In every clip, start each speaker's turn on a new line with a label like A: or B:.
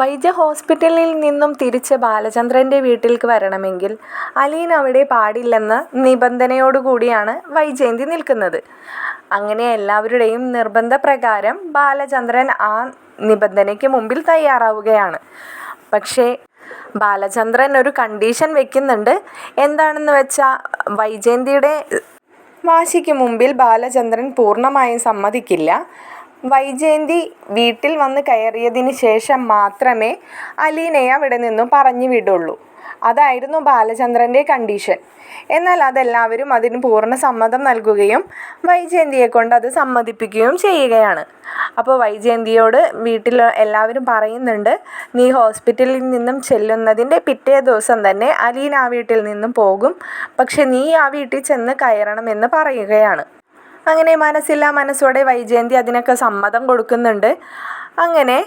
A: വൈദ്യ ഹോസ്പിറ്റലിൽ നിന്നും തിരിച്ച് ബാലചന്ദ്രന്റെ വീട്ടിലേക്ക് വരണമെങ്കിൽ അലീൻ അവിടെ പാടില്ലെന്ന നിബന്ധനയോടുകൂടിയാണ് വൈജയന്തി നിൽക്കുന്നത്. അങ്ങനെ എല്ലാവരുടെയും നിർബന്ധപ്രകാരം ബാലചന്ദ്രൻ ആ നിബന്ധനയ്ക്ക് മുമ്പിൽ തയ്യാറാവുകയാണ്. പക്ഷേ ബാലചന്ദ്രൻ ഒരു കണ്ടീഷൻ വെക്കുന്നുണ്ട്. എന്താണെന്ന് വെച്ചാൽ വൈജയന്തിയുടെ വാശിക്ക് മുമ്പിൽ ബാലചന്ദ്രൻ പൂർണമായും സമ്മതിക്കില്ല. വൈജയന്തി വീട്ടിൽ വന്ന് കയറിയതിന് ശേഷം മാത്രമേ അലീനയെ അവിടെ നിന്നും പറഞ്ഞു വിടുള്ളൂ. അതായിരുന്നു ബാലചന്ദ്രന്റെ കണ്ടീഷൻ എന്നാൽ അതെല്ലാവരും അതിന് പൂർണ സമ്മതം നൽകുകയും വൈജയന്തിയെ കൊണ്ട് അത് സമ്മതിപ്പിക്കുകയും ചെയ്യുകയാണ്. അപ്പോൾ വൈജയന്തിയോട് വീട്ടിൽ എല്ലാവരും പറയുന്നുണ്ട് നീ ഹോസ്പിറ്റലിൽ നിന്നും ചെല്ലുന്നതിന്റെ പിറ്റേ ദിവസം തന്നെ അലീൻ ആ വീട്ടിൽ നിന്നും പോകും. പക്ഷെ നീ ആ വീട്ടിൽ ചെന്ന് കയറണമെന്ന് പറയുകയാണ്. അങ്ങനെ മനസ്സില്ല മനസ്സോടെ വൈജയന്തി അതിനൊക്കെ സമ്മതം കൊടുക്കുന്നുണ്ട്. അങ്ങനെ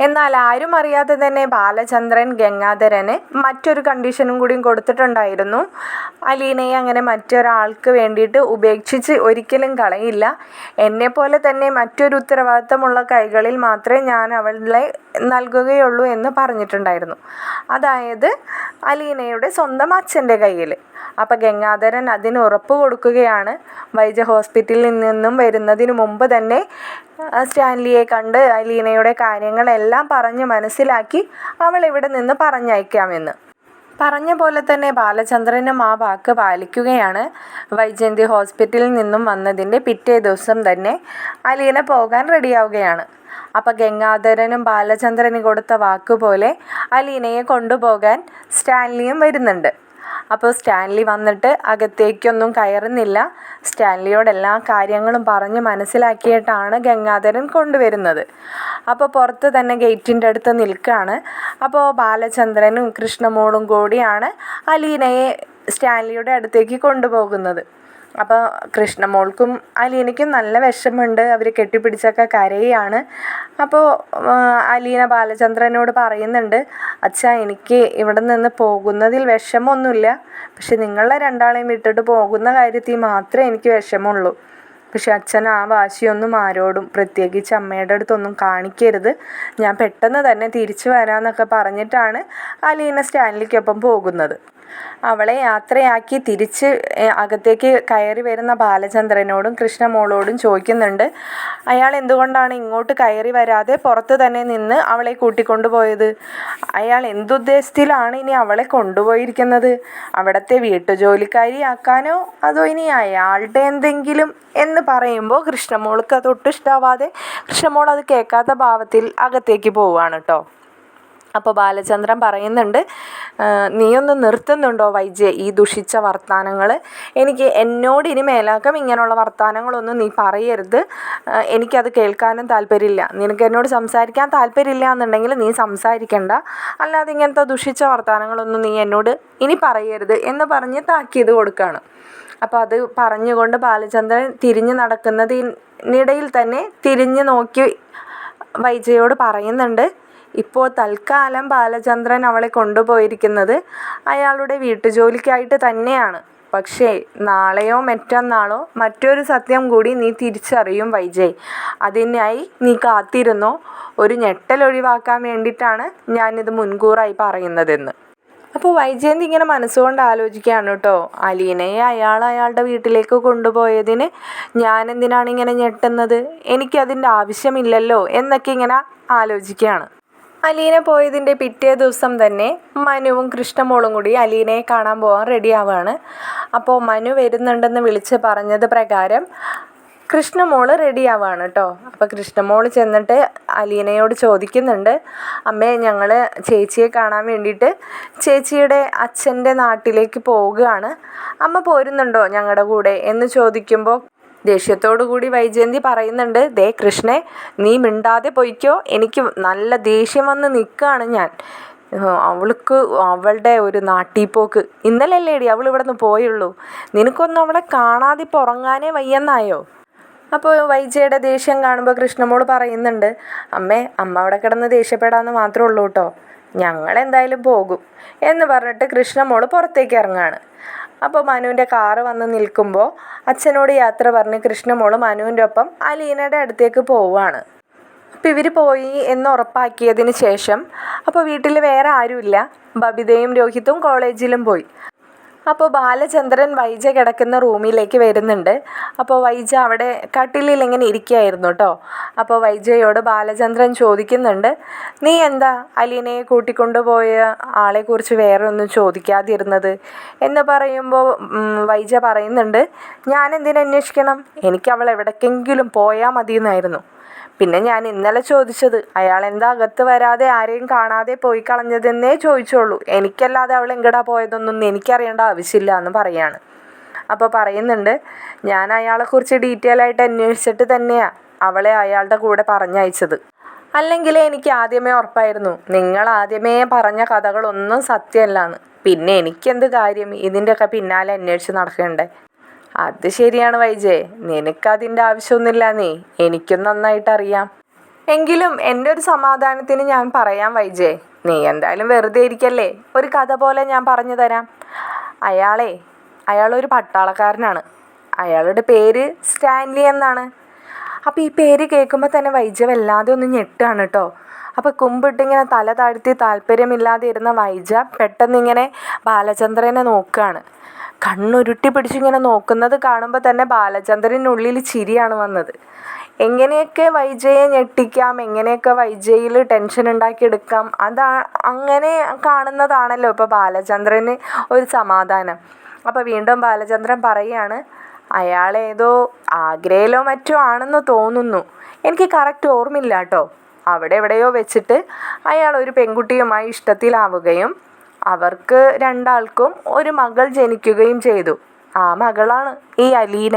A: എന്നാൽ ആരും അറിയാതെ തന്നെ ബാലചന്ദ്രൻ ഗംഗാധരന് മറ്റൊരു കണ്ടീഷനും കൂടിയും കൊടുത്തിട്ടുണ്ടായിരുന്നു. അലീനയെ അങ്ങനെ മറ്റൊരാൾക്ക് വേണ്ടിയിട്ട് ഉപേക്ഷിച്ച് ഒരിക്കലും കളയില്ല. എന്നെപ്പോലെ തന്നെ മറ്റൊരു ഉത്തരവാദിത്തമുള്ള കൈകളിൽ മാത്രമേ ഞാൻ അവളെ നൽകുകയുള്ളൂ എന്ന് പറഞ്ഞിട്ടുണ്ടായിരുന്നു. അതായത് അലീനയുടെ സ്വന്തം അച്ഛന്റെ കയ്യിൽ. അപ്പോൾ ഗംഗാധരൻ അതിന് ഉറപ്പ് കൊടുക്കുകയാണ്. വൈജ ഹോസ്പിറ്റലിൽ നിന്നും വരുന്നതിന് മുമ്പ് തന്നെ സ്റ്റാൻലിയെ കണ്ട് അലീനയുടെ കാര്യങ്ങളെല്ലാം പറഞ്ഞ് മനസ്സിലാക്കി അവൾ ഇവിടെ നിന്ന് പറഞ്ഞയക്കാമെന്ന്. പറഞ്ഞ പോലെ തന്നെ ബാലചന്ദ്രനും ആ വാക്ക് പാലിക്കുകയാണ്. വൈജയന്തി ഹോസ്പിറ്റലിൽ നിന്നും വന്നതിന്റെ പിറ്റേ ദിവസം തന്നെ അലീന പോകാൻ റെഡിയാവുകയാണ്. അപ്പോൾ ഗംഗാധരനും ബാലചന്ദ്രനും കൊടുത്ത വാക്കുപോലെ അലീനയെ കൊണ്ടുപോകാൻ സ്റ്റാൻലിയും വരുന്നുണ്ട്. അപ്പോൾ സ്റ്റാൻലി വന്നിട്ട് അകത്തേക്കൊന്നും കയറുന്നില്ല. സ്റ്റാൻലിയോട് എല്ലാ കാര്യങ്ങളും പറഞ്ഞ് മനസ്സിലാക്കിയിട്ടാണ് ഗംഗാധരൻ കൊണ്ടുവരുന്നത്. അപ്പോൾ പുറത്ത് തന്നെ ഗേറ്റിന്റെ അടുത്ത് നിൽക്കുകയാണ്. അപ്പോൾ ബാലചന്ദ്രനും കൃഷ്ണമോളും കൂടിയാണ് അലീനയെ സ്റ്റാൻലിയുടെ അടുത്തേക്ക് കൊണ്ടുപോകുന്നത്. അപ്പോൾ കൃഷ്ണമോൾക്കും അലീനയ്ക്കും നല്ല വിഷമമുണ്ട്. അവർ കെട്ടിപ്പിടിച്ചൊക്കെ കരയുകയാണ് അപ്പോൾ അലീന ബാലചന്ദ്രനോട് പറയുന്നുണ്ട് അച്ഛാ എനിക്ക് ഇവിടെ നിന്ന് പോകുന്നതിൽ വിഷമമൊന്നുമില്ല. പക്ഷെ നിങ്ങളെ രണ്ടാളെയും വിട്ടിട്ട് പോകുന്ന കാര്യത്തിൽ മാത്രമേ എനിക്ക് വിഷമമുള്ളൂ. പക്ഷെ അച്ഛൻ ആ വാശിയൊന്നും ആരോടും പ്രത്യേകിച്ച് അമ്മയുടെ അടുത്തൊന്നും കാണിക്കരുത്. ഞാൻ പെട്ടെന്ന് തന്നെ തിരിച്ചു വരാമെന്നൊക്കെ പറഞ്ഞിട്ടാണ് അലീന സ്റ്റാൻലിക്കൊപ്പം പോകുന്നത്. അവളെ യാത്രയാക്കി തിരിച്ച് അകത്തേക്ക് കയറി വരുന്ന ബാലചന്ദ്രനോടും കൃഷ്ണമോളോടും ചോദിക്കുന്നുണ്ട് അയാൾ എന്തുകൊണ്ടാണ് ഇങ്ങോട്ട് കയറി വരാതെ പുറത്ത് തന്നെ നിന്ന് അവളെ കൂട്ടിക്കൊണ്ടുപോയത്? അയാൾ എന്തുദ്ദേശത്തിലാണ് ഇനി അവളെ കൊണ്ടുപോയിരിക്കുന്നത്? അവിടുത്തെ വീട്ടുജോലിക്കാരിയാക്കാനോ? അതോ ഇനി അയാളുടെ എന്തെങ്കിലും? എന്ന് പറയുമ്പോൾ കൃഷ്ണമോൾക്ക് അത് ഒട്ടും ഇഷ്ടാവാതെ കൃഷ്ണമോൾ അത് കേൾക്കാത്ത ഭാവത്തിൽ അകത്തേക്ക് പോവുകയാണ് കേട്ടോ അപ്പോൾ ബാലചന്ദ്രൻ പറയുന്നുണ്ട് നീയൊന്ന് നിർത്തുന്നുണ്ടോ വൈജയ ഈ ദുഷിച്ച വർത്തമാനങ്ങൾ എനിക്ക് എന്നോട് ഇനി മേലാക്കം ഇങ്ങനെയുള്ള വർത്തമാനങ്ങളൊന്നും നീ പറയരുത്. എനിക്കത് കേൾക്കാനും താല്പര്യമില്ല. നിനക്ക് എന്നോട് സംസാരിക്കാൻ താല്പര്യമില്ല എന്നുണ്ടെങ്കിൽ നീ സംസാരിക്കണ്ട. അല്ലാതെ ഇങ്ങനത്തെ ദുഷിച്ച വർത്തമാനങ്ങളൊന്നും നീ എന്നോട് ഇനി പറയരുത് എന്ന് പറഞ്ഞ് താക്കീത് കൊടുക്കുകയാണ് അപ്പോൾ അത് പറഞ്ഞുകൊണ്ട് ബാലചന്ദ്രൻ തിരിഞ്ഞു നടക്കുന്നതിനിടയിൽ തന്നെ തിരിഞ്ഞു നോക്കി വൈജയോട് പറയുന്നുണ്ട് ഇപ്പോൾ തൽക്കാലം ബാലചന്ദ്രൻ അവളെ കൊണ്ടുപോയിരിക്കുന്നത് അയാളുടെ വീട്ടുജോലിക്കായിട്ട് തന്നെയാണ്. പക്ഷേ നാളെയോ മറ്റന്നാളോ മറ്റൊരു സത്യം കൂടി നീ തിരിച്ചറിയും വൈജയ്. അതിനായി നീ കാത്തിരുന്നോ? ഒരു ഞെട്ടൽ ഒഴിവാക്കാൻ വേണ്ടിയിട്ടാണ് ഞാനിത് മുൻകൂറായി പറയുന്നതെന്ന്. അപ്പോൾ വൈജയന്തി ഇങ്ങനെ മനസ്സുകൊണ്ട് ആലോചിക്കുകയാണ് കേട്ടോ? അലീനയെ അയാൾ അയാളുടെ വീട്ടിലേക്ക് കൊണ്ടുപോയതിന് ഞാൻ എന്തിനാണ് ഇങ്ങനെ ഞെട്ടുന്നത്? എനിക്കതിന്റെ ആവശ്യമില്ലല്ലോ എന്നൊക്കെ ഇങ്ങനെ ആലോചിക്കുകയാണ്. അലീന പോയതിന്റെ പിറ്റേ ദിവസം തന്നെ മനുവും കൃഷ്ണമോളും കൂടി അലീനയെ കാണാൻ പോകാൻ റെഡിയാവുകയാണ് അപ്പോൾ മനു വരുന്നുണ്ടെന്ന് വിളിച്ച് പറഞ്ഞത് പ്രകാരം കൃഷ്ണമോൾ റെഡിയാവുകയാണ് കേട്ടോ അപ്പോൾ കൃഷ്ണമോൾ ചെന്നിട്ട് അലീനയോട് ചോദിക്കുന്നുണ്ട് അമ്മേ ഞങ്ങൾ ചേച്ചിയെ കാണാൻ വേണ്ടിയിട്ട് ചേച്ചിയുടെ അച്ഛന്റെ നാട്ടിലേക്ക് പോവുകയാണ്. അമ്മ പോരുന്നുണ്ടോ ഞങ്ങളുടെ കൂടെ? എന്ന് ചോദിക്കുമ്പോൾ ദേഷ്യത്തോടു കൂടി വൈജയന്തി പറയുന്നുണ്ട് ദേ കൃഷ്ണെ നീ മിണ്ടാതെ പോയിക്കോ. എനിക്ക് നല്ല ദേഷ്യം വന്ന് നിൽക്കുകയാണ് ഞാൻ. അവൾക്ക് അവളുടെ ഒരു നാട്ടിപ്പോക്ക്. ഇന്നലല്ലേടി അവൾ ഇവിടെ നിന്ന് പോയുള്ളൂ. നിനക്കൊന്നും അവളെ കാണാതെ ഇപ്പോൾ ഉറങ്ങാനേ വയ്യെന്നായോ? അപ്പോൾ വൈജയുടെ ദേഷ്യം കാണുമ്പോൾ കൃഷ്ണമോൾ പറയുന്നുണ്ട് അമ്മേ അമ്മ അവിടെ കിടന്ന് ദേഷ്യപ്പെടാമെന്ന് മാത്രമേ ഉള്ളൂ കേട്ടോ ഞങ്ങൾ എന്തായാലും പോകും. എന്ന് പറഞ്ഞിട്ട് കൃഷ്ണമോൾ പുറത്തേക്ക് ഇറങ്ങാണ്. അപ്പോൾ മനുവിന്റെ കാറ് വന്ന് നിൽക്കുമ്പോൾ അച്ഛനോട് യാത്ര പറഞ്ഞ് കൃഷ്ണമോൾ മനുവിന്റെ ഒപ്പം അലീനയുടെ അടുത്തേക്ക് പോവുകയാണ്. അപ്പോൾ ഇവർ പോയി എന്ന് ഉറപ്പാക്കിയതിന് ശേഷം അപ്പോൾ വീട്ടിൽ വേറെ ആരുമില്ല. ബബിതയും രോഹിത്തും കോളേജിലും പോയി. അപ്പോൾ ബാലചന്ദ്രൻ വൈജ കിടക്കുന്ന റൂമിലേക്ക് വരുന്നുണ്ട്. അപ്പോൾ വൈജ അവിടെ കട്ടിലിൽ ഇങ്ങനെ ഇരിക്കുകയായിരുന്നു കേട്ടോ. അപ്പോൾ വൈജയോട് ബാലചന്ദ്രൻ ചോദിക്കുന്നുണ്ട് നീ എന്താ അലീനയെ കൂട്ടിക്കൊണ്ടുപോയ ആളെക്കുറിച്ച് വേറെ ഒന്നും ചോദിക്കാതിരുന്നത്? എന്ന് പറയുമ്പോൾ വൈജ പറയുന്നുണ്ട് ഞാൻ എന്തിനന്വേഷിക്കണം എനിക്ക് അവൾ എവിടേക്കെങ്കിലും പോയാൽ മതിയെന്നായിരുന്നു. പിന്നെ ഞാൻ ഇന്നലെ ചോദിച്ചത് അയാൾ എന്താ അകത്ത് വരാതെ ആരെയും കാണാതെ പോയി കളഞ്ഞതെന്നേ ചോദിച്ചോളൂ എനിക്കല്ലാതെ അവൾ എങ്ങടാ പോയതൊന്നും എനിക്കറിയേണ്ട ആവശ്യമില്ല എന്ന് പറയാണ്. അപ്പോൾ പറയുന്നുണ്ട് ഞാൻ അയാളെക്കുറിച്ച് ഡീറ്റെയിൽ ആയിട്ട് അന്വേഷിച്ചിട്ട് തന്നെയാണ് അവളെ അയാളുടെ കൂടെ പറഞ്ഞയച്ചത്. അല്ലെങ്കിൽ എനിക്ക് ആദ്യമേ ഉറപ്പായിരുന്നു നിങ്ങൾ ആദ്യമേ പറഞ്ഞ കഥകളൊന്നും സത്യമല്ലാന്ന്. പിന്നെ എനിക്കെന്ത് കാര്യം? ഇതിന്റെയൊക്കെ പിന്നാലെ അന്വേഷിച്ച് നടക്കണ്ടേ? അത് ശരിയാണ് വൈജേ. നിനക്കതിന്റെ ആവശ്യമൊന്നുമില്ല നീ. എനിക്കും നന്നായിട്ട് അറിയാം എങ്കിലും എന്റെ ഒരു സമാധാനത്തിന് ഞാൻ പറയാം വൈജേ. നീ എന്തായാലും വെറുതെ ഇരിക്കല്ലേ? ഒരു കഥ പോലെ ഞാൻ പറഞ്ഞു തരാം. അയാളെ അയാളൊരു പട്ടാളക്കാരനാണ്. അയാളുടെ പേര് സ്റ്റാൻലി എന്നാണ്. അപ്പോൾ ഈ പേര് കേൾക്കുമ്പോൾ തന്നെ വൈജ വല്ലാതെ ഒന്ന് ഞെട്ടാണ് കേട്ടോ അപ്പോൾ കുമ്പിട്ടിങ്ങനെ തല താഴ്ത്തി താല്പര്യമില്ലാതെ ഇരുന്ന വൈജ പെട്ടെന്നിങ്ങനെ ബാലചന്ദ്രനെ നോക്കുകയാണ് കണ്ണുരുട്ടി പിടിച്ചിങ്ങനെ നോക്കുന്നത് കാണുമ്പോൾ തന്നെ ബാലചന്ദ്രനുള്ളിൽ ചിരിയാണ് വന്നത്. എങ്ങനെയൊക്കെ വൈജയെ ഞെട്ടിക്കാം എങ്ങനെയൊക്കെ വൈജയിൽ ടെൻഷൻ ഉണ്ടാക്കിയെടുക്കാം അതാ അങ്ങനെ കാണുന്നതാണല്ലോ ഇപ്പോൾ ബാലചന്ദ്രന് ഒരു സമാധാനം. അപ്പോൾ വീണ്ടും ബാലചന്ദ്രൻ പറയുകയാണ് അയാളേതോ ആഗ്രയിലോ മറ്റോ ആണെന്ന് തോന്നുന്നു. എനിക്ക് കറക്റ്റ് ഓർമ്മയില്ല കേട്ടോ അവിടെ എവിടെയോ വെച്ചിട്ട് അയാൾ ഒരു പെൺകുട്ടിയുമായി ഇഷ്ടത്തിലാവുകയും അവർക്ക് രണ്ടാൾക്കും ഒരു മകൾ ജനിക്കുകയും ചെയ്തു. ആ മകളാണ് ഈ അലീന.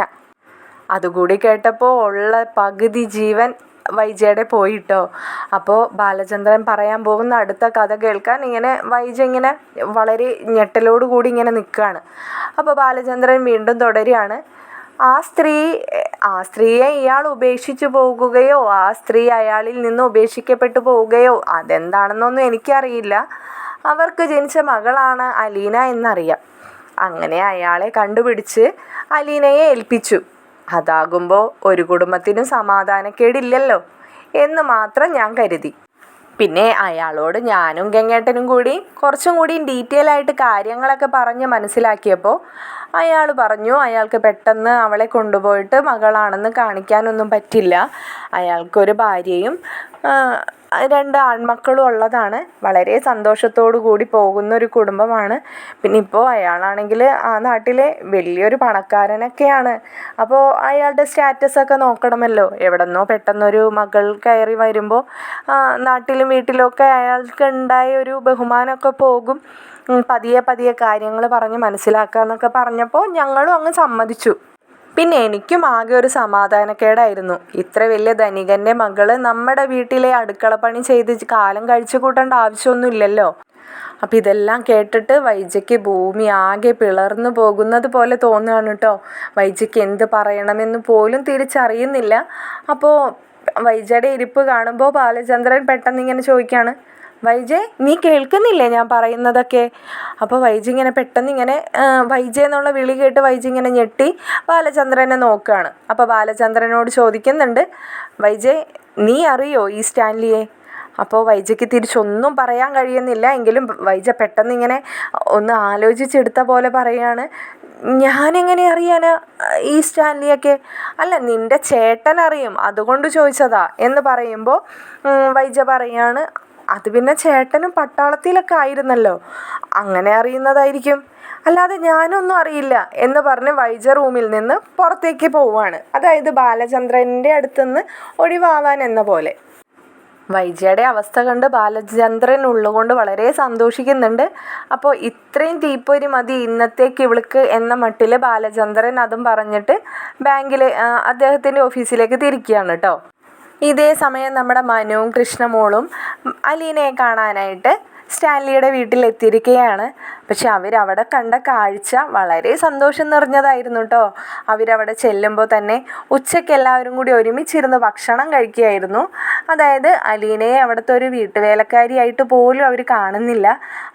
A: അതുകൂടി കേട്ടപ്പോൾ ഉള്ള പകുതി ജീവൻ വൈജയുടെ പോയിട്ടോ. അപ്പോൾ ബാലചന്ദ്രൻ പറയാൻ പോകുന്ന അടുത്ത കഥ കേൾക്കാൻ ഇങ്ങനെ വൈജ ഇങ്ങനെ വളരെ ഞെട്ടലോടുകൂടി ഇങ്ങനെ നിൽക്കുകയാണ് അപ്പോൾ ബാലചന്ദ്രൻ വീണ്ടും തുടരുകയാണ്. ആ സ്ത്രീ ആ സ്ത്രീയെ ഇയാൾ ഉപേക്ഷിച്ചു പോകുകയോ ആ സ്ത്രീ അയാളിൽ നിന്ന് ഉപേക്ഷിക്കപ്പെട്ടു പോവുകയോ അതെന്താണെന്നൊന്നും എനിക്കറിയില്ല. അവർക്ക് ജനിച്ച മകളാണ് അലീന എന്നറിയാം. അങ്ങനെ അയാളെ കണ്ടുപിടിച്ച് അലീനയെ ഏൽപ്പിച്ചു. അതാകുമ്പോൾ ഒരു കുടുംബത്തിനും സമാധാനക്കേടില്ലല്ലോ എന്ന് മാത്രം ഞാൻ കരുതി. പിന്നെ അയാളോട് ഞാനും ഗംഗേട്ടനും കൂടി കുറച്ചും കൂടി ഡീറ്റെയിൽ ആയിട്ട് കാര്യങ്ങളൊക്കെ പറഞ്ഞ് മനസ്സിലാക്കിയപ്പോൾ അയാൾ പറഞ്ഞു അയാൾക്ക് പെട്ടെന്ന് അവളെ കൊണ്ടുപോയിട്ട് മകളാണെന്ന് കാണിക്കാനൊന്നും പറ്റില്ല. അയാൾക്കൊരു ഭാര്യയും രണ്ട് ആൺമക്കളും ഉള്ളതാണ്. വളരെ സന്തോഷത്തോടു കൂടി പോകുന്ന ഒരു കുടുംബമാണ്. പിന്നെ ഇപ്പോൾ അയാളാണെങ്കിൽ ആ നാട്ടിലെ വലിയൊരു പണക്കാരനൊക്കെയാണ്. അപ്പോൾ അയാളുടെ സ്റ്റാറ്റസ് ഒക്കെ നോക്കണമല്ലോ. എവിടെന്നോ പെട്ടെന്നൊരു മകൾ കയറി വരുമ്പോൾ നാട്ടിലും വീട്ടിലൊക്കെ അയാൾക്ക് ഉണ്ടായ ഒരു ബഹുമാനമൊക്കെ പോകും. പതിയെ പതിയെ കാര്യങ്ങൾ പറഞ്ഞ് മനസ്സിലാക്കുക എന്നൊക്കെ പറഞ്ഞപ്പോൾ ഞങ്ങളും അങ്ങ് സമ്മതിച്ചു. പിന്നെ എനിക്കും ആകെ ഒരു സമാധാനക്കേടായിരുന്നു. ഇത്ര വലിയ ധനികന്റെ മകൾ നമ്മുടെ വീട്ടിലെ അടുക്കളപ്പണി ചെയ്ത് കാലം കഴിച്ചു കൂട്ടേണ്ട ആവശ്യമൊന്നുമില്ലല്ലോ. അപ്പം ഇതെല്ലാം കേട്ടിട്ട് വൈജയ്ക്ക് ഭൂമി ആകെ പിളർന്നു പോകുന്നത് പോലെ തോന്നുകയാണ് കേട്ടോ വൈജയ്ക്ക് എന്ത് പറയണമെന്ന് പോലും തിരിച്ചറിയുന്നില്ല. അപ്പോൾ വൈജയുടെ ഇരിപ്പ് കാണുമ്പോൾ ബാലചന്ദ്രൻ പെട്ടെന്ന് ഇങ്ങനെ ചോദിക്കുകയാണ് വൈജയ് നീ കേൾക്കുന്നില്ലേ ഞാൻ പറയുന്നതൊക്കെ? അപ്പോൾ വൈജി ഇങ്ങനെ പെട്ടെന്ന് ഇങ്ങനെ വൈജെ എന്നുള്ള വിളി കേട്ട് വൈജി ഇങ്ങനെ ഞെട്ടി ബാലചന്ദ്രനെ നോക്കുകയാണ് അപ്പോൾ ബാലചന്ദ്രനോട് ചോദിക്കുന്നുണ്ട് വൈജയ് നീ അറിയോ ഈ സ്റ്റാൻലിയെ? അപ്പോൾ വൈജയ്ക്ക് തിരിച്ചൊന്നും പറയാൻ കഴിയുന്നില്ല. എങ്കിലും വൈജ പെട്ടെന്ന് ഇങ്ങനെ ഒന്ന് ആലോചിച്ചെടുത്ത പോലെ പറയാണ് ഞാനെങ്ങനെ അറിയാനാ ഈ സ്റ്റാൻലിയൊക്കെ അല്ല നിന്റെ ചേട്ടൻ അറിയും അതുകൊണ്ട് ചോദിച്ചതാ എന്ന് പറയുമ്പോൾ വൈജ പറയാണ് അത് പിന്നെ ചേട്ടനും പട്ടാളത്തിലൊക്കെ ആയിരുന്നല്ലോ. അങ്ങനെ അറിയുന്നതായിരിക്കും. അല്ലാതെ ഞാനൊന്നും അറിയില്ല എന്ന് പറഞ്ഞ് വൈജ റൂമിൽ നിന്ന് പുറത്തേക്ക് പോവുകയാണ് അതായത് ബാലചന്ദ്രന്റെ അടുത്തുനിന്ന് ഒഴിവാവാൻ എന്ന പോലെ. വൈജയുടെ അവസ്ഥ കണ്ട് ബാലചന്ദ്രൻ ഉള്ളുകൊണ്ട് വളരെ സന്തോഷിക്കുന്നുണ്ട്. അപ്പോൾ ഇത്രയും തീപ്പൊരി മതി ഇന്നത്തേക്ക് ഇവൾക്ക് എന്ന മട്ടിൽ ബാലചന്ദ്രൻ അതും പറഞ്ഞിട്ട് ബാങ്കിലെ അദ്ദേഹത്തിന്റെ ഓഫീസിലേക്ക് തിരിക്കുകയാണ് കേട്ടോ. ഇതേ സമയം നമ്മുടെ മനുവും കൃഷ്ണമോളും അലീനയെ കാണാനായിട്ട് സ്റ്റാൻലിയുടെ വീട്ടിലെത്തിയിരിക്കുകയാണ്. പക്ഷെ അവരവിടെ കണ്ട കാഴ്ച വളരെ സന്തോഷം നിറഞ്ഞതായിരുന്നു കേട്ടോ. അവരവിടെ ചെല്ലുമ്പോൾ തന്നെ ഉച്ചയ്ക്ക് എല്ലാവരും കൂടി ഒരുമിച്ചിരുന്ന് ഭക്ഷണം കഴിക്കുകയായിരുന്നു. അതായത് അലീനയെ അവിടുത്തെ ഒരു വീട്ടുവേലക്കാരിയായിട്ട് പോലും അവർ കാണുന്നില്ല.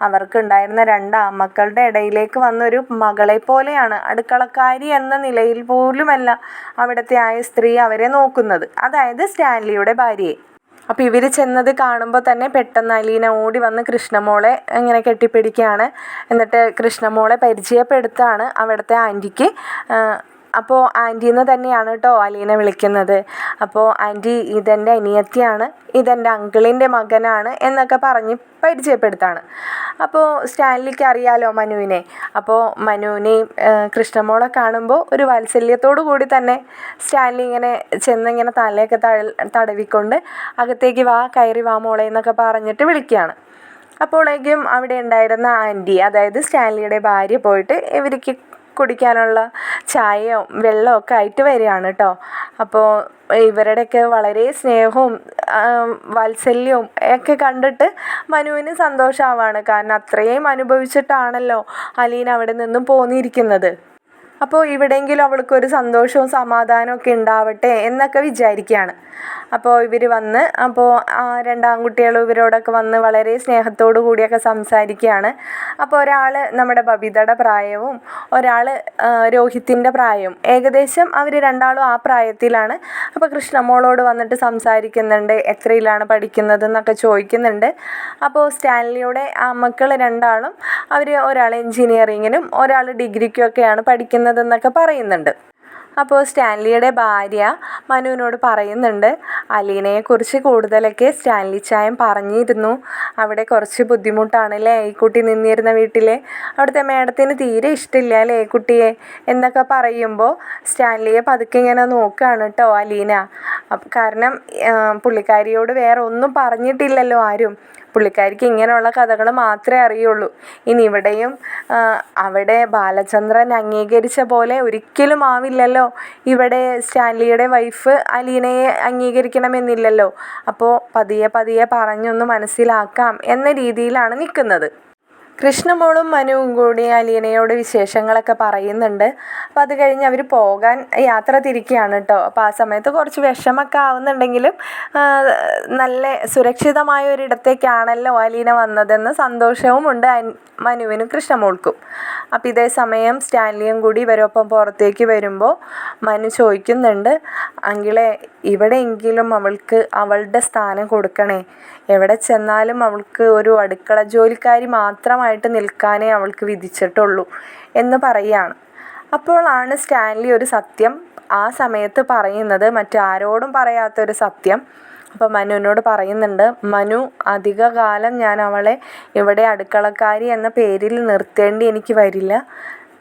A: അവർക്കുണ്ടായിരുന്ന രണ്ട് അമ്മക്കളുടെ ഇടയിലേക്ക് വന്നൊരു മകളെ പോലെയാണ് അടുക്കളക്കാരി എന്ന നിലയിൽ പോലുമല്ല അവിടുത്തെ ആയ സ്ത്രീ അവരെ നോക്കുന്നത്. അതായത് സ്റ്റാൻലിയുടെ ഭാര്യയെ. അപ്പോൾ ഇവർ ചെന്നത് കാണുമ്പോൾ തന്നെ പെട്ടെന്ന് അലീന ഓടി വന്ന് കൃഷ്ണമോളെ ഇങ്ങനെ കെട്ടിപ്പിടിക്കുകയാണ്. എന്നിട്ട് കൃഷ്ണമോളെ പരിചയപ്പെടുത്താണ് അവിടുത്തെ ആന്റിക്ക്. അപ്പോൾ ആന്റീന്ന് തന്നെയാണ് കേട്ടോ അലീനെ വിളിക്കുന്നത്. അപ്പോൾ ആന്റി ഇതെന്റെ അനിയത്തിയാണ് ഇതെന്റെ അങ്കിളിന്റെ മകനാണ് എന്നൊക്കെ പറഞ്ഞ് പരിചയപ്പെടുത്താണ്. അപ്പോൾ സ്റ്റാൻലിക്ക് അറിയാലോ മനുവിനെ. അപ്പോൾ മനുവിനെയും കൃഷ്ണമോളെ കാണുമ്പോൾ ഒരു വാത്സല്യത്തോടു കൂടി തന്നെ സ്റ്റാൻലി ഇങ്ങനെ ചെന്നിങ്ങനെ തലയൊക്കെ തടവിക്കൊണ്ട് അകത്തേക്ക് വാ കയറി വാ മോളെ എന്നൊക്കെ പറഞ്ഞിട്ട് വിളിക്കുകയാണ് അപ്പോഴേക്കും അവിടെ ഉണ്ടായിരുന്ന ആന്റി അതായത് സ്റ്റാൻലിയുടെ ഭാര്യ പോയിട്ട് ഇവർക്ക് കുടിക്കാനുള്ള ചായയോ വെള്ളമോ ഒക്കെ ആയിട്ട് വരികയാണ് കേട്ടോ. അപ്പോൾ ഇവരുടെയൊക്കെ വളരെ സ്നേഹവും വാത്സല്യവും ഒക്കെ കണ്ടിട്ട് മനുവിന് സന്തോഷമാവാണ്. കാരണം അത്രയും അനുഭവിച്ചിട്ടാണല്ലോ അലീന അവിടെ നിന്നും പോന്നിരിക്കുന്നത്. അപ്പോൾ ഇവിടെയെങ്കിലും അവൾക്കൊരു സന്തോഷവും സമാധാനവും ഒക്കെ ഉണ്ടാവട്ടെ എന്നൊക്കെ വിചാരിക്കുകയാണ്. അപ്പോൾ ഇവർ വന്ന് അപ്പോൾ ആ രണ്ട് ആൺകുട്ടികളും ഇവരോടൊക്കെ വന്ന് വളരെ സ്നേഹത്തോടു കൂടിയൊക്കെ സംസാരിക്കുകയാണ്. അപ്പോൾ ഒരാൾ നമ്മുടെ ബബിതയുടെ പ്രായവും ഒരാൾ രോഹിത്തിന്റെ പ്രായവും. ഏകദേശം അവർ രണ്ടാളും ആ പ്രായത്തിലാണ്. അപ്പോൾ കൃഷ്ണമോളോട് വന്നിട്ട് സംസാരിക്കുന്നുണ്ട് എത്രയിലാണ് പഠിക്കുന്നത് എന്നൊക്കെ ചോദിക്കുന്നുണ്ട്. അപ്പോൾ സ്റ്റാൻലിയുടെ ആ മക്കൾ രണ്ടാളും അവർ ഒരാൾ എൻജിനീയറിങ്ങിനും ഒരാൾ ഡിഗ്രിക്കും ഒക്കെയാണ് പഠിക്കുന്നതെന്നൊക്കെ പറയുന്നുണ്ട്. അപ്പോൾ സ്റ്റാൻലിയുടെ ഭാര്യ മനുവിനോട് പറയുന്നുണ്ട് അലീനയെക്കുറിച്ച് കൂടുതലൊക്കെ സ്റ്റാൻലി ചായം പറഞ്ഞിരുന്നു. അവിടെ കുറച്ച് ബുദ്ധിമുട്ടാണല്ലേ ഈ കുട്ടി നിന്നിരുന്ന വീട്ടിൽ അവിടുത്തെ മേഡത്തിന് തീരെ ഇഷ്ടമില്ല അല്ലേ കുട്ടിയെ എന്നൊക്കെ പറയുമ്പോൾ സ്റ്റാൻലിയെ പതുക്കെ ഇങ്ങനെ നോക്കുകയാണ് കേട്ടോ അലീന. കാരണം പുള്ളിക്കാരിയോട് വേറെ ഒന്നും പറഞ്ഞിട്ടില്ലല്ലോ ആരും. പുള്ളിക്കാരിക്ക് ഇങ്ങനെയുള്ള കഥകൾ മാത്രമേ അറിയുള്ളൂ. ഇനി ഇവിടെയും അവിടെ ബാലചന്ദ്രൻ അംഗീകരിച്ച പോലെ ഒരിക്കലും ആവില്ലല്ലോ. ഇവിടെ സ്റ്റാൻലിയുടെ വൈഫ് അലീനയെ അംഗീകരിക്കണമെന്നില്ലല്ലോ. അപ്പോൾ പതിയെ പതിയെ പറഞ്ഞൊന്ന് മനസ്സിലാക്കാം എന്ന രീതിയിലാണ് നിൽക്കുന്നത്. കൃഷ്ണമോളും മനുവും കൂടി അലീനയോട് വിശേഷങ്ങളൊക്കെ പറയുന്നുണ്ട്. അപ്പം അത് കഴിഞ്ഞ് അവർ പോകാൻ യാത്ര തിരിക്കുകയാണ് കേട്ടോ അപ്പോൾ ആ സമയത്ത് കുറച്ച് വിഷമമൊക്കെ ആവുന്നുണ്ടെങ്കിലും നല്ല സുരക്ഷിതമായ ഒരിടത്തേക്കാണല്ലോ അലീന വന്നതെന്ന് സന്തോഷവുമുണ്ട് മനുവിനും കൃഷ്ണമോൾക്കും. അപ്പം ഇതേ സമയം സ്റ്റാൻലിയും കൂടി ഇവരൊപ്പം പുറത്തേക്ക് വരുമ്പോൾ മനു ചോദിക്കുന്നുണ്ട് അങ്കിളെ ഇവിടെയെങ്കിലും അവൾക്ക് അവളുടെ സ്ഥാനം കൊടുക്കണേ. എവിടെ ചെന്നാലും അവൾക്ക് ഒരു അടുക്കള ജോലിക്കാരി മാത്രമായിട്ട് നിൽക്കാനേ അവൾക്ക് വിധിച്ചിട്ടുള്ളൂ എന്ന് പറയുകയാണ് അപ്പോഴാണ് സ്റ്റാൻലി ഒരു സത്യം ആ സമയത്ത് പറയുന്നത് മറ്റാരോടും പറയാത്തൊരു സത്യം. അപ്പോൾ മനുവിനോട് പറയുന്നുണ്ട് മനു അധിക കാലം ഞാൻ അവളെ ഇവിടെ അടുക്കളക്കാരി എന്ന പേരിൽ നിർത്തേണ്ടി എനിക്ക് വരില്ല.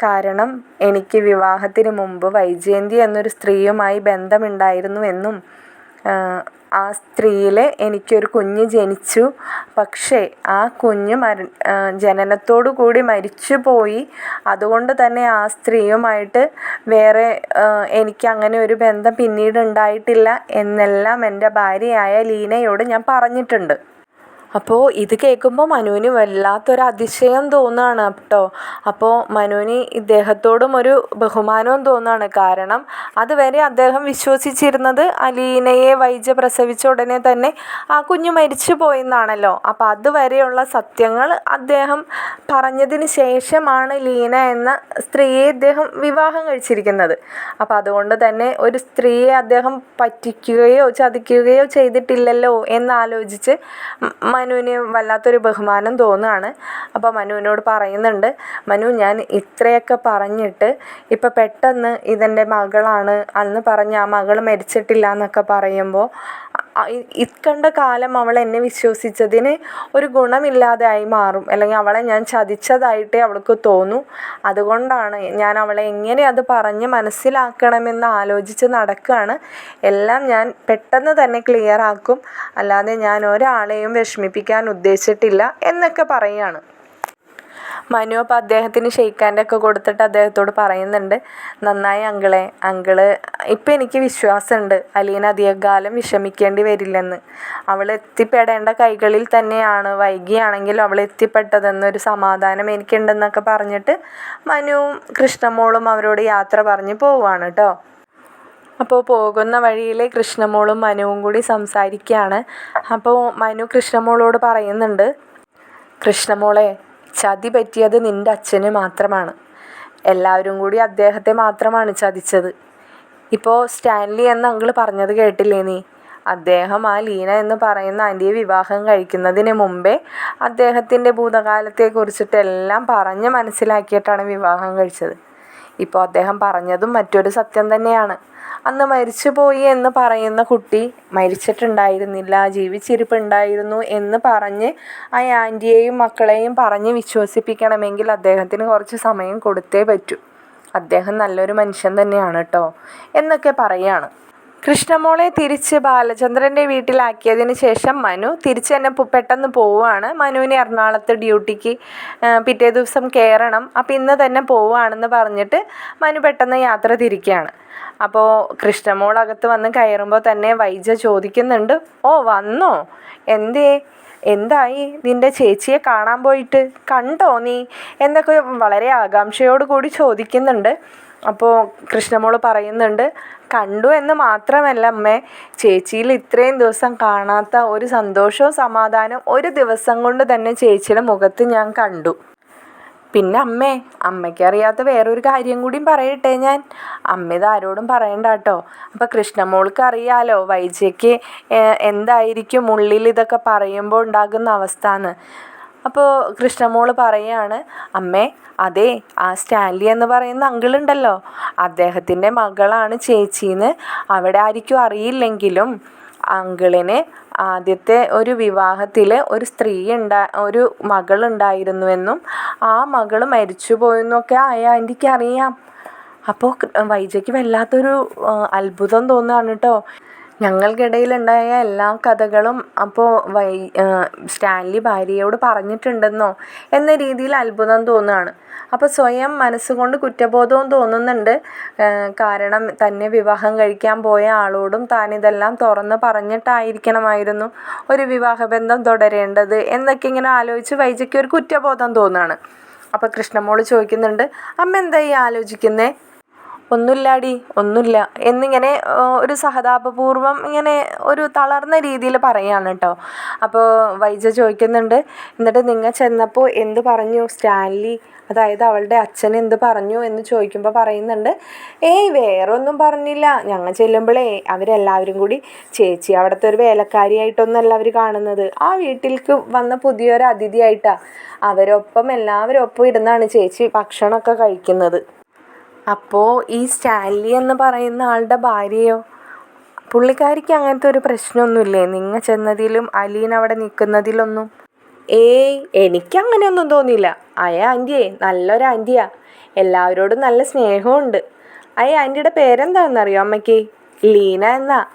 A: കാരണം എനിക്ക് വിവാഹത്തിന് മുമ്പ് വൈജയന്തി എന്നൊരു സ്ത്രീയുമായി ബന്ധമുണ്ടായിരുന്നുവെന്നും ആ സ്ത്രീയിൽ എനിക്കൊരു കുഞ്ഞ് ജനിച്ചു. പക്ഷേ ആ കുഞ്ഞ് മര ജനനത്തോടു കൂടി മരിച്ചു പോയി. അതുകൊണ്ട് തന്നെ ആ സ്ത്രീയുമായിട്ട് വേറെ എനിക്ക് അങ്ങനെ ഒരു ബന്ധം പിന്നീട് ഉണ്ടായിട്ടില്ല എന്നെല്ലാം എന്റെ ഭാര്യയായ ലീനയോട് ഞാൻ പറഞ്ഞിട്ടുണ്ട്. അപ്പോൾ ഇത് കേൾക്കുമ്പോൾ മനുവിന് വല്ലാത്തൊരു അതിശയം തോന്നുകയാണ് കേട്ടോ. അപ്പോൾ മനുവിന് ഇദ്ദേഹത്തോടും ഒരു ബഹുമാനവും തോന്നുകയാണ് കാരണം അതുവരെ അദ്ദേഹം വിശ്വസിച്ചിരുന്നത് അലീനയെ വൈജ പ്രസവിച്ച ഉടനെ തന്നെ ആ കുഞ്ഞ് മരിച്ചു പോയെന്നാണല്ലോ. അപ്പോൾ അതുവരെയുള്ള സത്യങ്ങൾ അദ്ദേഹം പറഞ്ഞതിന് ശേഷമാണ് ലീന എന്ന സ്ത്രീയെ ഇദ്ദേഹം വിവാഹം കഴിച്ചിരിക്കുന്നത്. അപ്പോൾ അതുകൊണ്ട് തന്നെ ഒരു സ്ത്രീയെ അദ്ദേഹം പറ്റിക്കുകയോ ചതിക്കുകയോ ചെയ്തിട്ടില്ലല്ലോ എന്നാലോചിച്ച് മനുവിന് വല്ലാത്തൊരു ബഹുമാനം തോന്നുകയാണ്. അപ്പോൾ മനുവിനോട് പറയുന്നുണ്ട് മനു ഞാൻ ഇത്രയൊക്കെ പറഞ്ഞിട്ട് ഇപ്പം പെട്ടെന്ന് ഇതെന്റെ മകളാണ് അന്ന് പറഞ്ഞ ആ മകൾ മരിച്ചിട്ടില്ല എന്നൊക്കെ പറയുമ്പോൾ ഇക്കണ്ട കാലം അവൾ എന്നെ വിശ്വസിച്ചതിന് ഒരു ഗുണമില്ലാതായി മാറും. അല്ലെങ്കിൽ അവളെ ഞാൻ ചതിച്ചതായിട്ടേ അവൾക്ക് തോന്നൂ. അതുകൊണ്ടാണ് ഞാൻ അവളെ എങ്ങനെ അത് പറഞ്ഞ് മനസ്സിലാക്കണമെന്ന് ആലോചിച്ച് നടക്കുകയാണ്. എല്ലാം ഞാൻ പെട്ടെന്ന് തന്നെ ക്ലിയർ ആക്കും. അല്ലാതെ ഞാൻ ഒരാളെയും വിഷമിപ്പിക്കാൻ ഉദ്ദേശിച്ചിട്ടില്ല എന്നൊക്കെ പറയുകയാണ്. മനു അപ്പോൾ അദ്ദേഹത്തിന് ഷെയ്ക്ക് ഒക്കെ കൊടുത്തിട്ട് അദ്ദേഹത്തോട് പറയുന്നുണ്ട് നന്നായി അങ്കിളെ അങ്കിൾ ഇപ്പം എനിക്ക് വിശ്വാസമുണ്ട് അലീന അധികകാലം വിഷമിക്കേണ്ടി വരില്ലെന്ന്. അവൾ എത്തിപ്പെടേണ്ട കൈകളിൽ തന്നെയാണ് വൈകിയാണെങ്കിലും അവൾ എത്തിപ്പെട്ടതെന്നൊരു സമാധാനം എനിക്കുണ്ടെന്നൊക്കെ പറഞ്ഞിട്ട് മനുവും കൃഷ്ണമോളും അവരോട് യാത്ര പറഞ്ഞ് പോവുകയാണ് കേട്ടോ അപ്പോൾ പോകുന്ന വഴിയിൽ കൃഷ്ണമോളും മനുവും കൂടി സംസാരിക്കുകയാണ് അപ്പോൾ മനു കൃഷ്ണമോളോട് പറയുന്നുണ്ട് കൃഷ്ണമോളെ ചതി പറ്റിയത് നിന്റെ അച്ഛന് മാത്രമാണ്. എല്ലാവരും കൂടി അദ്ദേഹത്തെ മാത്രമാണ് ചതിച്ചത്. ഇപ്പോൾ സ്റ്റാൻലി എന്ന അങ്കിൾ പറഞ്ഞത് കേട്ടില്ലേ നീ? അദ്ദേഹം ആ ലീന എന്ന് പറയുന്ന ആന്റിയെ വിവാഹം കഴിക്കുന്നതിന് മുമ്പേ അദ്ദേഹത്തിന്റെ ഭൂതകാലത്തെക്കുറിച്ചിട്ടെല്ലാം പറഞ്ഞ് മനസ്സിലാക്കിയിട്ടാണ് വിവാഹം കഴിച്ചത്. ഇപ്പോൾ അദ്ദേഹം പറഞ്ഞതും മറ്റൊരു സത്യം തന്നെയാണ്. അന്ന് മരിച്ചുപോയി എന്ന് പറയുന്ന കുട്ടി മരിച്ചിട്ടുണ്ടായിരുന്നില്ല ജീവിച്ചിരിപ്പുണ്ടായിരുന്നു എന്ന് പറഞ്ഞ് ആ ആന്റിയെയും മക്കളെയും പറഞ്ഞ് വിശ്വസിപ്പിക്കണമെങ്കിൽ അദ്ദേഹത്തിന് കുറച്ച് സമയം കൊടുത്തേ പറ്റൂ. അദ്ദേഹം നല്ലൊരു മനുഷ്യൻ തന്നെയാണ് കേട്ടോ എന്നൊക്കെ പറയാണ്. കൃഷ്ണമോളെ തിരിച്ച് ബാലചന്ദ്രന്റെ വീട്ടിലാക്കിയതിന് ശേഷം മനു തിരിച്ച് തന്നെ പെട്ടെന്ന് പോവുകയാണ്. മനുവിനെ എറണാകുളത്ത് ഡ്യൂട്ടിക്ക് പിറ്റേ ദിവസം കയറണം. അപ്പോൾ ഇന്ന് തന്നെ പോവുകയാണെന്ന് പറഞ്ഞിട്ട് മനു പെട്ടെന്ന് യാത്ര തിരിക്കുകയാണ്. അപ്പോൾ കൃഷ്ണമോൾ അകത്ത് വന്ന് കയറുമ്പോൾ തന്നെ വൈജ ചോദിക്കുന്നുണ്ട് ഓ വന്നോ? എന്തേ? എന്തായി? നിന്റെ ചേച്ചിയെ കാണാൻ പോയിട്ട് കണ്ടോ നീ? എന്നൊക്കെ വളരെ ആകാംക്ഷയോട് കൂടി ചോദിക്കുന്നുണ്ട്. അപ്പോൾ കൃഷ്ണമോൾ പറയുന്നുണ്ട് കണ്ടു എന്ന് മാത്രമല്ല അമ്മേ ചേച്ചിയിൽ ഇത്രയും ദിവസം കാണാത്ത ഒരു സന്തോഷവും സമാധാനവും ഒരു ദിവസം കൊണ്ട് തന്നെ ചേച്ചിയുടെ മുഖത്ത് ഞാൻ കണ്ടു. പിന്നെ അമ്മേ അമ്മയ്ക്ക് അറിയാത്ത വേറൊരു കാര്യം കൂടിയും പറയട്ടെ ഞാൻ. അമ്മ ഇത് ആരോടും പറയണ്ട കേട്ടോ. അപ്പം കൃഷ്ണമോൾക്ക് അറിയാലോ വൈജയ്ക്ക് എന്തായിരിക്കും ഉള്ളിൽ ഇതൊക്കെ പറയുമ്പോൾ ഉണ്ടാകുന്ന അവസ്ഥ എന്ന് അപ്പോൾ കൃഷ്ണമോൾ പറയുകയാണ് അമ്മേ അതെ ആ സ്റ്റാൻലി എന്ന് പറയുന്ന അങ്കിളുണ്ടല്ലോ. അദ്ദേഹത്തിന്റെ മകളാണ് ചേച്ചിന്ന്. അവിടെ ആയിരിക്കും അറിയില്ലെങ്കിലും അങ്കിളിന് ആദ്യത്തെ ഒരു വിവാഹത്തിൽ ഒരു സ്ത്രീ ഉണ്ടാ ഒരു മകൾ മകളുണ്ടായിരുന്നുവെന്നും ആ മകൾ മരിച്ചു പോയെന്നൊക്കെ ആയ ആന്റിക്ക് അറിയാം. അപ്പോൾ വൈജയ്ക്ക് വല്ലാത്തൊരു അത്ഭുതം തോന്നുകയാണ് കേട്ടോ ഞങ്ങൾക്കിടയിലുണ്ടായ എല്ലാ കഥകളും അപ്പോൾ വൈ സ്റ്റാൻലി ഭാര്യയോട് പറഞ്ഞിട്ടുണ്ടെന്നോ എന്ന രീതിയിൽ അത്ഭുതം തോന്നുകയാണ്. അപ്പോൾ സ്വയം മനസ്സുകൊണ്ട് കുറ്റബോധവും തോന്നുന്നുണ്ട്. കാരണം തന്നെ വിവാഹം കഴിക്കാൻ പോയ ആളോടും താൻ ഇതെല്ലാം തുറന്ന് പറഞ്ഞിട്ടായിരിക്കണമായിരുന്നു ഒരു വിവാഹബന്ധം തുടരേണ്ടത് എന്നൊക്കെ ഇങ്ങനെ ആലോചിച്ച് വൈജയ്ക്ക് ഒരു കുറ്റബോധം തോന്നുകയാണ്. അപ്പോൾ കൃഷ്ണമോൾ ചോദിക്കുന്നുണ്ട് അമ്മ എന്തായി ആലോചിക്കുന്നേ? ഒന്നുമില്ലാടി ഒന്നുമില്ല. എന്നിങ്ങനെ ഒരു സഹതാപപൂർവം ഇങ്ങനെ ഒരു തളർന്ന രീതിയിൽ പറയുകയാണ് കേട്ടോ. അപ്പോൾ വൈജ ചോദിക്കുന്നുണ്ട് എന്നിട്ട് നിങ്ങൾ ചെന്നപ്പോൾ എന്ത് പറഞ്ഞു? സ്റ്റാൻലി അതായത് അവളുടെ അച്ഛൻ എന്ത് പറഞ്ഞു? എന്ന് ചോദിക്കുമ്പോൾ പറയുന്നുണ്ട് ഏയ് വേറെ ഒന്നും പറഞ്ഞില്ല. ഞങ്ങൾ ചെല്ലുമ്പോഴേ അവരെല്ലാവരും കൂടി ചേച്ചി അവിടുത്തെ ഒരു വേലക്കാരിയായിട്ടൊന്നല്ല അവർ കാണുന്നത്. ആ വീട്ടിലേക്ക് വന്ന പുതിയൊരു അതിഥിയായിട്ടാണ് അവരൊപ്പം എല്ലാവരും ഒപ്പം ഇരുന്നാണ് ചേച്ചി ഭക്ഷണമൊക്കെ കഴിക്കുന്നത്. അപ്പോൾ ഈ സ്റ്റാൻലി എന്ന് പറയുന്ന ആളുടെ ഭാര്യയോ? പുള്ളിക്കാരിക്ക് അങ്ങനത്തെ ഒരു പ്രശ്നമൊന്നുമില്ലേ? നിങ്ങൾ ചെന്നതിലും അലീൻ അവിടെ നിൽക്കുന്നതിലൊന്നും ഏയ് എനിക്ക് അങ്ങനെയൊന്നും തോന്നിയില്ല. അയ ആന്റിയേ നല്ലൊരു ആന്റിയാ എല്ലാവരോടും നല്ല സ്നേഹമുണ്ട്. അയ ആന്റിയുടെ പേരെന്താണെന്നറിയോ അമ്മയ്ക്ക്? ലീന എന്നാ.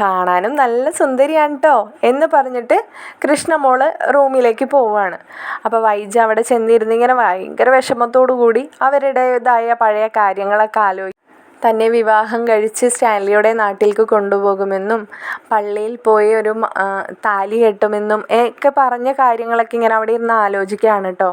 A: കാണാനും നല്ല സുന്ദരിയാണ് കേട്ടോ എന്ന് പറഞ്ഞിട്ട് കൃഷ്ണമോൾ റൂമിലേക്ക് പോവാണ്. അപ്പോൾ വൈജ അവിടെ ചെന്നിരുന്ന് ഇങ്ങനെ ഭയങ്കര വിഷമത്തോടു കൂടി അവരുടേതായ പഴയ കാര്യങ്ങളൊക്കെ ആലോചിക്കും തന്നെ വിവാഹം കഴിച്ച് സ്റ്റാൻലിയുടെ നാട്ടിലേക്ക് കൊണ്ടുപോകുമെന്നും പള്ളിയിൽ പോയി ഒരു താലി കെട്ടുമെന്നും ഒക്കെ പറഞ്ഞ കാര്യങ്ങളൊക്കെ ഇങ്ങനെ അവിടെ ഇരുന്ന് ആലോചിക്കുകയാണ് കേട്ടോ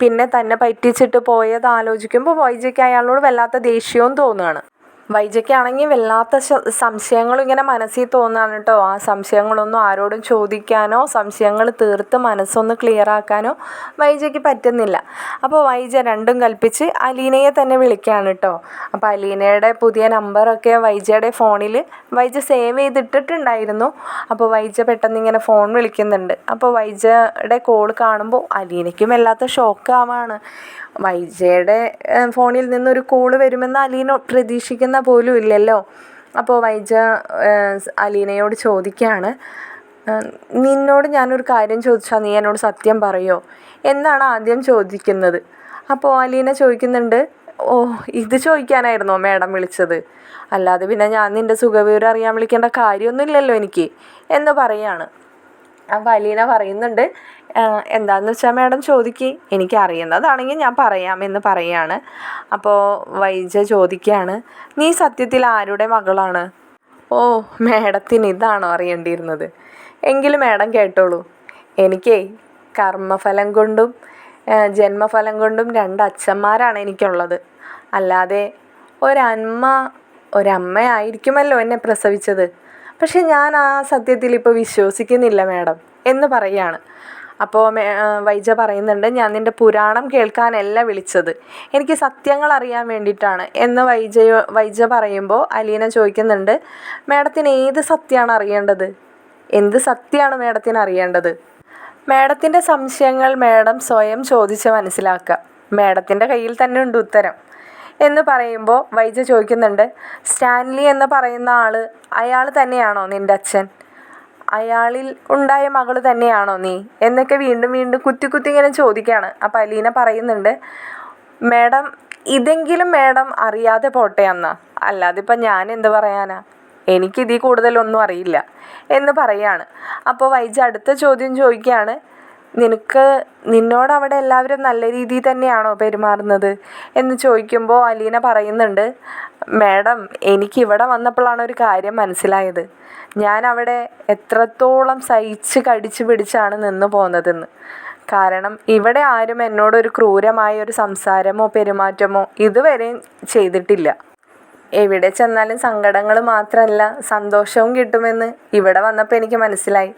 A: പിന്നെ തന്നെ പറ്റിച്ചിട്ട് പോയത് ആലോചിക്കുമ്പോൾ വൈജയ്ക്ക് അയാളോട് വല്ലാത്ത ദേഷ്യവും തോന്നുകയാണ്. വൈജയ്ക്കാണെങ്കിൽ വല്ലാത്ത സംശയങ്ങൾ ഇങ്ങനെ മനസ്സിൽ തോന്നാണ് കേട്ടോ ആ സംശയങ്ങളൊന്നും ആരോടും ചോദിക്കാനോ സംശയങ്ങൾ തീർത്ത് മനസ്സൊന്ന് ക്ലിയർ ആക്കാനോ വൈജയ്ക്ക് പറ്റുന്നില്ല. അപ്പോൾ വൈജ രണ്ടും കൽപ്പിച്ച് അലീനയെ തന്നെ വിളിക്കുകയാണ് കേട്ടോ അപ്പോൾ അലീനയുടെ പുതിയ നമ്പറൊക്കെ വൈജയുടെ ഫോണിൽ വൈജ സേവ് ചെയ്തിട്ടിട്ടുണ്ടായിരുന്നു. അപ്പോൾ വൈജ പെട്ടെന്ന് ഇങ്ങനെ ഫോൺ വിളിക്കുന്നുണ്ട്. അപ്പോൾ വൈജയുടെ കോൾ കാണുമ്പോൾ അലീനയ്ക്കും വല്ലാത്ത ഷോക്ക് ആവാണ്. വൈജയുടെ ഫോണിൽ നിന്നൊരു കോൾ വരുമെന്ന് അലീന പ്രതീക്ഷിക്കുന്ന പോലും ഇല്ലല്ലോ. അപ്പോൾ വൈജ അലീനയോട് ചോദിക്കുകയാണ് നിന്നോട് ഞാനൊരു കാര്യം ചോദിച്ചാൽ നീ എന്നോട് സത്യം പറയോ? എന്നാണ് ആദ്യം ചോദിക്കുന്നത്. അപ്പോൾ അലീന ചോദിക്കുന്നുണ്ട് ഓ ഇത് ചോദിക്കാനായിരുന്നോ മാഡം വിളിച്ചത്? അല്ലാതെ പിന്നെ ഞാൻ നിന്റെ സുഖവിവരം അറിയാൻ വിളിക്കേണ്ട കാര്യമൊന്നുമില്ലല്ലോ എനിക്ക് എന്ന് പറയാണ്. അപ്പോൾ അലീന പറയുന്നുണ്ട് "ആഹ് എന്താന്ന് വെച്ചാൽ മാഡം ചോദിക്ക്. എനിക്ക് അറിയുന്നതാണെങ്കിൽ ഞാൻ പറയാമെന്ന് പറയാണ്. അപ്പോൾ വൈജ ചോദിക്കുകയാണ് നീ സത്യത്തിൽ ആരുടെ മകളാണ്? ഓ മേഡത്തിന് ഇതാണോ അറിയേണ്ടിയിരുന്നത്? എങ്കിലും മേഡം കേട്ടോളൂ. എനിക്കേ കർമ്മഫലം കൊണ്ടും ജന്മഫലം കൊണ്ടും രണ്ട് അച്ഛന്മാരാണ് എനിക്കുള്ളത്. അല്ലാതെ ഒരമ്മ ഒരമ്മയായിരിക്കുമല്ലോ എന്നെ പ്രസവിച്ചത്. പക്ഷെ ഞാൻ ആ സത്യത്തിൽ ഇപ്പോൾ വിശ്വസിക്കുന്നില്ല മാഡം എന്ന് പറയാണ്. അപ്പോൾ വൈജ പറയുന്നുണ്ട് ഞാൻ നിന്റെ പുരാണം കേൾക്കാനല്ല വിളിച്ചത്. എനിക്ക് സത്യങ്ങൾ അറിയാൻ വേണ്ടിയിട്ടാണ്. എന്ന് വൈജ വൈജ പറയുമ്പോൾ അലീന ചോദിക്കുന്നുണ്ട് മാഡത്തിന് ഏത് സത്യമാണ് അറിയേണ്ടത്? എന്ത് സത്യമാണ് മാഡത്തിന് അറിയേണ്ടത്? മാഡത്തിന്റെ സംശയങ്ങൾ മാഡം സ്വയം ചോദിച്ച് മനസ്സിലാക്കുക. മാഡത്തിന്റെ കയ്യിൽ തന്നെ ഉണ്ട് ഉത്തരം. എന്ന് പറയുമ്പോൾ വൈജ ചോദിക്കുന്നുണ്ട് സ്റ്റാൻലി എന്ന് പറയുന്ന ആൾ അയാൾ തന്നെയാണോ നിന്റെ അച്ഛൻ? അയാളിൽ ഉണ്ടായ മകൾ തന്നെയാണോ നീ? എന്നൊക്കെ വീണ്ടും വീണ്ടും കുത്തി കുത്തി ഇങ്ങനെ ചോദിക്കുകയാണ് അപ്പം അലീന പറയുന്നുണ്ട് മാഡം ഇതെങ്കിലും മാഡം അറിയാതെ പോട്ടെ എന്നാ അല്ലാതെ ഇപ്പം ഞാൻ എന്ത് പറയാനാ? എനിക്കിതിൽ കൂടുതലൊന്നും അറിയില്ല. എന്ന് പറയാണ്. അപ്പോൾ വൈജ അടുത്ത ചോദ്യം ചോദിക്കുകയാണ് നിനക്ക് നിന്നോട് അവിടെ എല്ലാവരും നല്ല രീതിയിൽ തന്നെയാണോ പെരുമാറുന്നത്? എന്ന് ചോദിക്കുമ്പോൾ അലീന പറയുന്നുണ്ട് മാഡം എനിക്ക് ഇവിടെ വന്നപ്പോഴാണ് ഒരു കാര്യം മനസ്സിലായത്. ഞാൻ അവിടെ എത്രത്തോളം സഹിച്ച് കടിച്ചു പിടിച്ചാണ് നിന്ന് പോകുന്നതെന്ന് കാരണം ഇവിടെ ആരും എന്നോടൊരു ക്രൂരമായ ഒരു സംസാരമോ പെരുമാറ്റമോ ഇതുവരെയും ചെയ്തിട്ടില്ല. എവിടെ ചെന്നാലും സങ്കടങ്ങൾ മാത്രമല്ല സന്തോഷവും കിട്ടുമെന്ന് ഇവിടെ വന്നപ്പോൾ എനിക്ക് മനസ്സിലായി.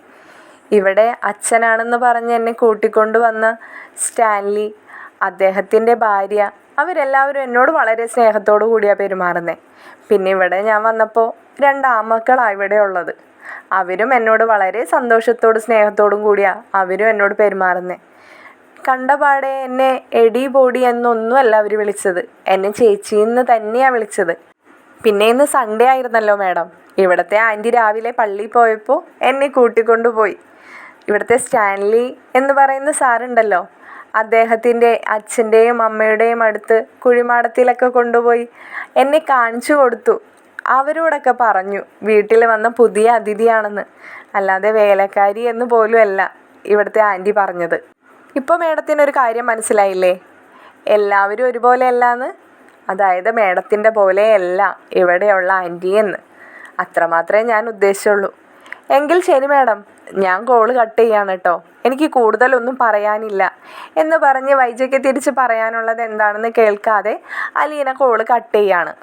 A: ഇവിടെ അച്ഛനാണെന്ന് പറഞ്ഞ് എന്നെ കൂട്ടിക്കൊണ്ട് വന്ന സ്റ്റാൻലി അദ്ദേഹത്തിന്റെ ഭാര്യ അവരെല്ലാവരും എന്നോട് വളരെ സ്നേഹത്തോടു കൂടിയാണ് പെരുമാറുന്നത് പിന്നെ ഇവിടെ ഞാൻ വന്നപ്പോൾ രണ്ട് ആമക്കളാണ് ഇവിടെ ഉള്ളത്. അവരും എന്നോട് വളരെ സന്തോഷത്തോടും സ്നേഹത്തോടും കൂടിയാണ് അവരും എന്നോട് പെരുമാറുന്നത് കണ്ടപാടെ എന്നെ എടി ബോഡി എന്നൊന്നുമല്ല അവർ വിളിച്ചത്. എന്നെ ചേച്ചിന്ന് തന്നെയാണ് വിളിച്ചത്. പിന്നെ ഇന്ന് സൺഡേ ആയിരുന്നല്ലോ മാഡം. ഇവിടുത്തെ ആന്റി രാവിലെ പള്ളിയിൽ പോയപ്പോൾ എന്നെ കൂട്ടിക്കൊണ്ടുപോയി ഇവിടുത്തെ സ്റ്റാൻലി എന്ന് പറയുന്ന സാറുണ്ടല്ലോ. അദ്ദേഹത്തിന്റെ അച്ഛന്റെയും അമ്മയുടെയും അടുത്ത് കുഴിമാടത്തിലൊക്കെ കൊണ്ടുപോയി എന്നെ കാണിച്ചു കൊടുത്തു. അവരോടൊക്കെ പറഞ്ഞു വീട്ടിൽ വന്ന പുതിയ അതിഥിയാണെന്ന്. അല്ലാതെ വേലക്കാരി എന്ന് പോലും അല്ല ഇവിടുത്തെ ആന്റി പറഞ്ഞത്. ഇപ്പോൾ മേഡത്തിനൊരു കാര്യം മനസ്സിലായില്ലേ? എല്ലാവരും ഒരുപോലെ അല്ലാന്ന് അതായത് മേഡത്തിന്റെ പോലെയല്ല ഇവിടെയുള്ള ആന്റി എന്ന്. അത്രമാത്രമേ ഞാൻ ഉദ്ദേശിച്ചുള്ളൂ. എങ്കിൽ ശരി മാഡം. ഞാൻ കോൾ കട്ട് ചെയ്യാണ് കേട്ടോ എനിക്ക് കൂടുതലൊന്നും പറയാനില്ല. എന്ന് പറഞ്ഞ് വൈജയ്ക്ക് തിരിച്ച് പറയാനുള്ളത് എന്താണെന്ന് കേൾക്കാതെ അലീന കോൾ കട്ട് ചെയ്യാണ്.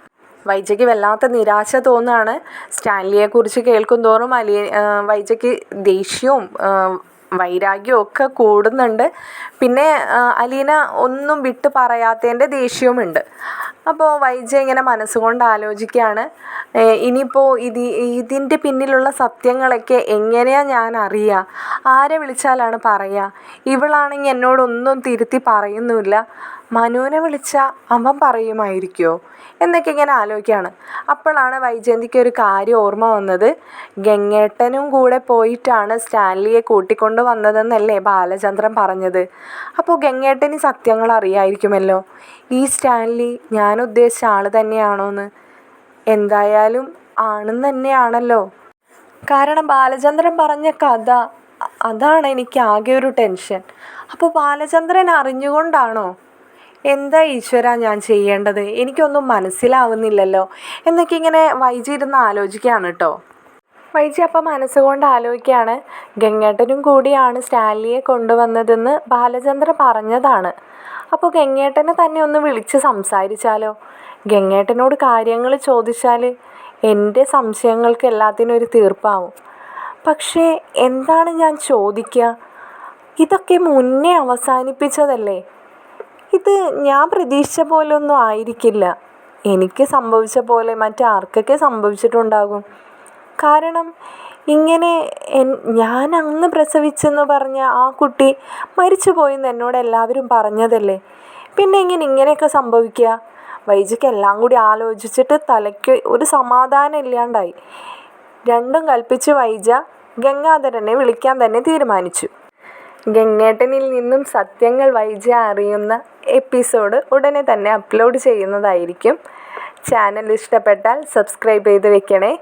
A: വൈജയ്ക്ക് വല്ലാത്ത നിരാശ തോന്നാണ്. സ്റ്റാൻലിയെക്കുറിച്ച് കേൾക്കും തോറും അലി വൈജയ്ക്ക് ദേഷ്യവും വൈരാഗ്യവും ഒക്കെ കൂടുന്നുണ്ട്. പിന്നെ അലീന ഒന്നും വിട്ട് പറയാത്തതിന്റെ ദേഷ്യവുമുണ്ട്. അപ്പോൾ വൈജ ഇങ്ങനെ മനസ്സുകൊണ്ട് ആലോചിക്കുകയാണ് ഇനിയിപ്പോൾ ഇത് ഇതിന്റെ പിന്നിലുള്ള സത്യങ്ങളൊക്കെ എങ്ങനെയാണ് ഞാൻ അറിയുക ആരെ വിളിച്ചാലാണ് പറയുക ഇവളാണെങ്കിൽ എന്നോടൊന്നും തിരുത്തി പറയുന്നുമില്ല. മനുവിനെ വിളിച്ചാൽ അവൻ പറയുമായിരിക്കുമോ എന്നൊക്കെ ഇങ്ങനെ ആലോചിക്കുകയാണ്. അപ്പോഴാണ് വൈജയന്തിക്ക് ഒരു കാര്യം ഓർമ്മ വന്നത്. ഗംഗേട്ടനും കൂടെ പോയിട്ടാണ് സ്റ്റാൻലിയെ കൂട്ടിക്കൊണ്ട് വന്നതെന്നല്ലേ ബാലചന്ദ്രൻ പറഞ്ഞത്. അപ്പോൾ ഗംഗേട്ടന് സത്യങ്ങൾ അറിയായിരിക്കുമല്ലോ. ഈ സ്റ്റാൻലി ഞാൻ ഉദ്ദേശിച്ച ആൾ തന്നെയാണോ എന്ന് എന്തായാലും ആണെന്ന് തന്നെയാണല്ലോ. കാരണം ബാലചന്ദ്രൻ പറഞ്ഞ കഥ അതാണ് എനിക്ക് ആകെ ഒരു ടെൻഷൻ. അപ്പോൾ ബാലചന്ദ്രൻ അറിഞ്ഞുകൊണ്ടാണോ എന്താ ഈശ്വര ഞാൻ ചെയ്യേണ്ടത്? എനിക്കൊന്നും മനസ്സിലാവുന്നില്ലല്ലോ. എന്നൊക്കെ ഇങ്ങനെ വൈജി ഇരുന്ന് ആലോചിക്കുകയാണ് കേട്ടോ. വൈജി അപ്പം മനസ്സുകൊണ്ട് ആലോചിക്കുകയാണ്. ഗംഗേട്ടനും കൂടിയാണ് സ്റ്റാലിയെ കൊണ്ടുവന്നതെന്ന് ബാലചന്ദ്ര പറഞ്ഞതാണ്. അപ്പോൾ ഗംഗേട്ടനെ തന്നെ ഒന്ന് വിളിച്ച് സംസാരിച്ചാലോ? ഗംഗേട്ടനോട് കാര്യങ്ങൾ ചോദിച്ചാൽ എന്റെ സംശയങ്ങൾക്ക് എല്ലാത്തിനും ഒരു തീർപ്പാവും. പക്ഷേ എന്താണ് ഞാൻ ചോദിക്കുക? ഇതൊക്കെ മുന്നേ അവസാനിപ്പിച്ചതല്ലേ? ഇത് ഞാൻ പ്രതീക്ഷിച്ച പോലെ ഒന്നും ആയിരിക്കില്ല. എനിക്ക് സംഭവിച്ച പോലെ മറ്റാർക്കൊക്കെ സംഭവിച്ചിട്ടുണ്ടാകും. കാരണം ഇങ്ങനെ ഞാൻ അന്ന് പ്രസവിച്ചെന്ന് പറഞ്ഞ ആ കുട്ടി മരിച്ചു പോയെന്ന് എന്നോട് എല്ലാവരും പറഞ്ഞതല്ലേ? പിന്നെ ഇങ്ങനെ ഇങ്ങനെയൊക്കെ സംഭവിക്കുക വൈജിക്ക് എല്ലാം കൂടി ആലോചിച്ചിട്ട് തലയ്ക്ക് ഒരു സമാധാനം ഇല്ലാണ്ടായി. രണ്ടും കൽപ്പിച്ച് വൈജ ഗംഗാധരനെ വിളിക്കാൻ തന്നെ തീരുമാനിച്ചു. ഗംഗേട്ടനിൽ നിന്നും സത്യങ്ങൾ വൈജ അറിയുന്ന എപ്പിസോഡ് ഉടനെ തന്നെ അപ്ലോഡ് ചെയ്യുന്നതായിരിക്കും. ചാനൽ ഇഷ്ടപ്പെട്ടാൽ സബ്സ്ക്രൈബ് ചെയ്ത് വെക്കണേ.